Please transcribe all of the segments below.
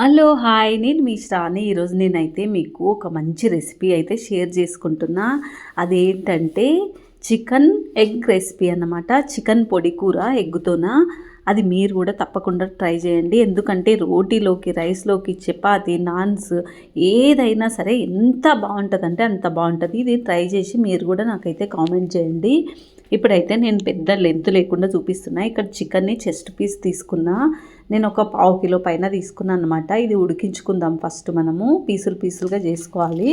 Hello hi. నేను మీ శ్రాని ఈరోజు నేనైతే మీకు ఒక మంచి రెసిపీ అయితే షేర్ చేసుకుంటున్నా. అదేంటంటే చికెన్ ఎగ్ రెసిపీ అన్నమాట. చికెన్ పొడి కూర ఎగ్గుతోన? అది మీరు కూడా తప్పకుండా ట్రై చేయండి. ఎందుకంటే రోటీలోకి రైస్లోకి చపాతి నాన్స్ ఏదైనా సరే ఎంత బాగుంటుందంటే అంత బాగుంటుంది. ఇది ట్రై చేసి మీరు కూడా నాకైతే కామెంట్ చేయండి. ఇప్పుడైతే నేను పెద్ద లెంత్ లేకుండా చూపిస్తున్నా. ఇక్కడ చికెన్ని చెస్ట్ పీస్ తీసుకున్నా. నేను ఒక పావు కిలో పైన తీసుకున్నాను అనమాట ఇది ఉడికించుకుందాం ఫస్ట్ మనము. పీసులు పీసులుగా చేసుకోవాలి.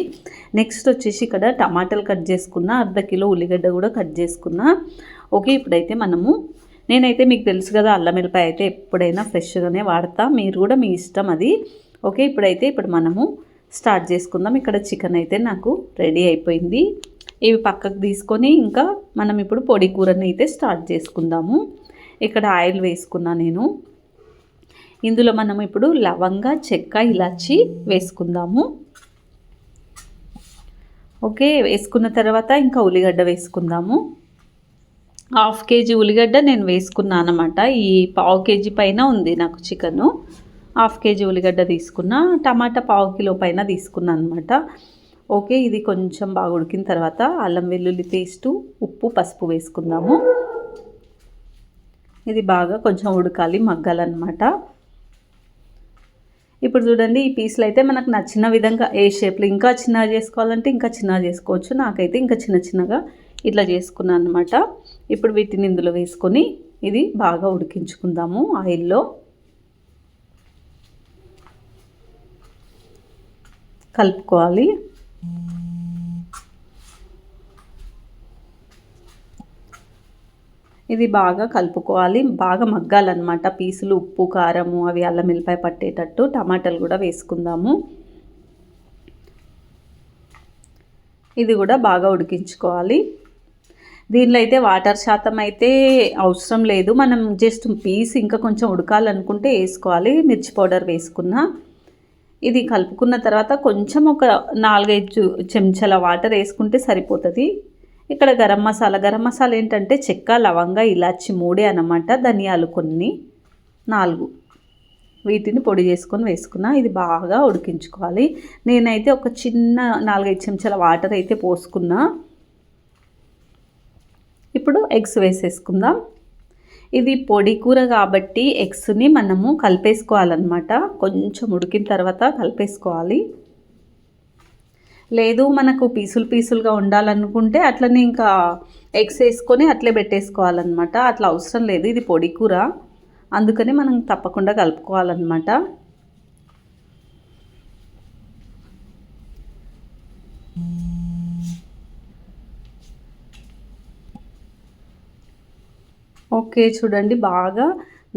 నెక్స్ట్ వచ్చేసి ఇక్కడ టమాటాలు కట్ చేసుకున్న. అర్ధ కిలో ఉల్లిగడ్డ కూడా కట్ చేసుకున్నా. ఓకే ఇప్పుడైతే మనము నేనైతే మీకు తెలుసు కదా అల్లం మిరపకాయ అయితే ఎప్పుడైనా ఫ్రెష్గానే వాడతా. మీరు కూడా మీ ఇష్టం అది. ఓకే ఇప్పుడైతే ఇప్పుడు మనము స్టార్ట్ చేసుకుందాం. ఇక్కడ చికెన్ అయితే నాకు రెడీ అయిపోయింది. ఇవి పక్కకు తీసుకొని ఇంకా మనం ఇప్పుడు పొడి కూరని అయితే స్టార్ట్ చేసుకుందాము. ఇక్కడ ఆయిల్ వేసుకున్నా నేను. ఇందులో మనం ఇప్పుడు లవంగ చెక్క ఇలాచి వేసుకుందాము. ఓకే వేసుకున్న తర్వాత ఇంకా ఉల్లిగడ్డ వేసుకుందాము. హాఫ్ కేజీ ఉల్లిగడ్డ నేను వేసుకున్నాను అనమాట ఈ పావు కేజీ పైన ఉంది నాకు చికెను. హాఫ్ కేజీ ఉల్లిగడ్డ తీసుకున్న టమాటా పావు కిలో పైన తీసుకున్నాను అనమాట ఓకే ఇది కొంచెం బాగా ఉడికిన తర్వాత అల్లం వెల్లుల్లి పేస్టు ఉప్పు పసుపు వేసుకుందాము. ఇది బాగా కొంచెం ఉడకాలి మగ్గాలన్నమాట. ఇప్పుడు చూడండి ఈ పీసులు అయితే మనకు నచ్చిన విధంగా ఏ షేప్లో ఇంకా చిన్నగా చేసుకోవాలంటే ఇంకా చిన్నగా చేసుకోవచ్చు. నాకైతే ఇంకా చిన్న చిన్నగా ఇట్లా చేసుకున్నాను అనమాట ఇప్పుడు వీటిని ఇందులో వేసుకొని ఇది బాగా ఉడికించుకుందాము ఆయిల్లో. కలుపుకోవాలి. ఇది బాగా కలుపుకోవాలి. బాగా మగ్గాలన్నమాట. పీసులు ఉప్పు కారము అవి అల్లం వెల్లిపాయ పట్టేటట్టు టమాటాలు కూడా వేసుకుందాము. ఇది కూడా బాగా ఉడికించుకోవాలి. దీనిలో అయితే వాటర్ శాతం అయితే అవసరం లేదు. మనం జస్ట్ పీస్ ఇంకా కొంచెం ఉడకాలనుకుంటే వేసుకోవాలి. మిర్చి పౌడర్ వేసుకున్న. ఇది కలుపుకున్న తర్వాత కొంచెం ఒక నాలుగైదు చెంచాల వాటర్ వేసుకుంటే సరిపోతుంది. ఇక్కడ గరం మసాలా గరం మసాలా ఏంటంటే చెక్క లవంగ ఇలాచి మూడే అనమాట ధనియాలు కొన్ని నాలుగు. వీటిని పొడి చేసుకొని వేసుకున్నా ఇది బాగా ఉడికించుకోవాలి. నేనైతే ఒక చిన్న నాలుగైదు చెంచాల వాటర్ అయితే పోసుకున్నా. ఇప్పుడు ఎగ్స్ వేసేసుకుందాం. ఇది పొడి కూర కాబట్టి ఎగ్స్ని మనము కలిపేసుకోవాలన్నమాట. కొంచెం ఉడికిన తర్వాత కలిపేసుకోవాలి. లేదు మనకు పీసులు పీసులుగా ఉండాలనుకుంటే అట్లనే ఇంకా ఎగ్స్ వేసుకొని అట్లే పెట్టేసుకోవాలన్నమాట. అట్లా అవసరం లేదు ఇది పొడి కూర. అందుకని మనం తప్పకుండా కలుపుకోవాలన్నమాట. ఓకే చూడండి. బాగా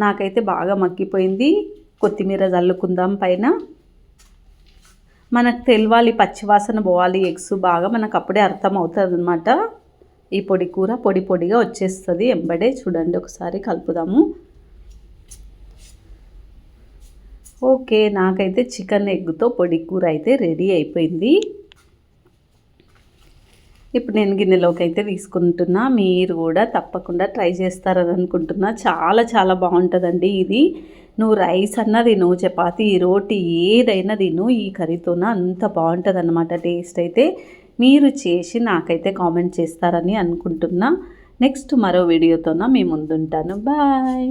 నాకైతే బాగా మగ్గిపోయింది. కొత్తిమీర చల్లుకుందాం పైన. మనకు తెలవాలి పచ్చివాసన పోవాలి ఎగ్స్ బాగా మనకు అప్పుడే అర్థం అవుతుంది అనమాట ఈ పొడి కూర పొడి పొడిగా వచ్చేస్తుంది. ఎంబడే చూడండి ఒకసారి కలుపుదాము. ఓకే నాకైతే చికెన్ ఎగ్తో పొడి కూర అయితే రెడీ అయిపోయింది. ఇప్పుడు నేను గిన్నెలోకి అయితే తీసుకుంటున్నా. మీరు కూడా తప్పకుండా ట్రై చేస్తారని అనుకుంటున్నా. చాలా చాలా బాగుంటుందండి ఇది. నువ్వు రైస్ అన్నా తిను చపాతి రోటీ ఏదైనా తిను ఈ కర్రీతోన అంత బాగుంటుంది అనమాట టేస్ట్ అయితే. మీరు చేసి నాకైతే కామెంట్ చేస్తారని అనుకుంటున్నా. నెక్స్ట్ మరో వీడియోతోన మీ ముందుంటాను. బాయ్!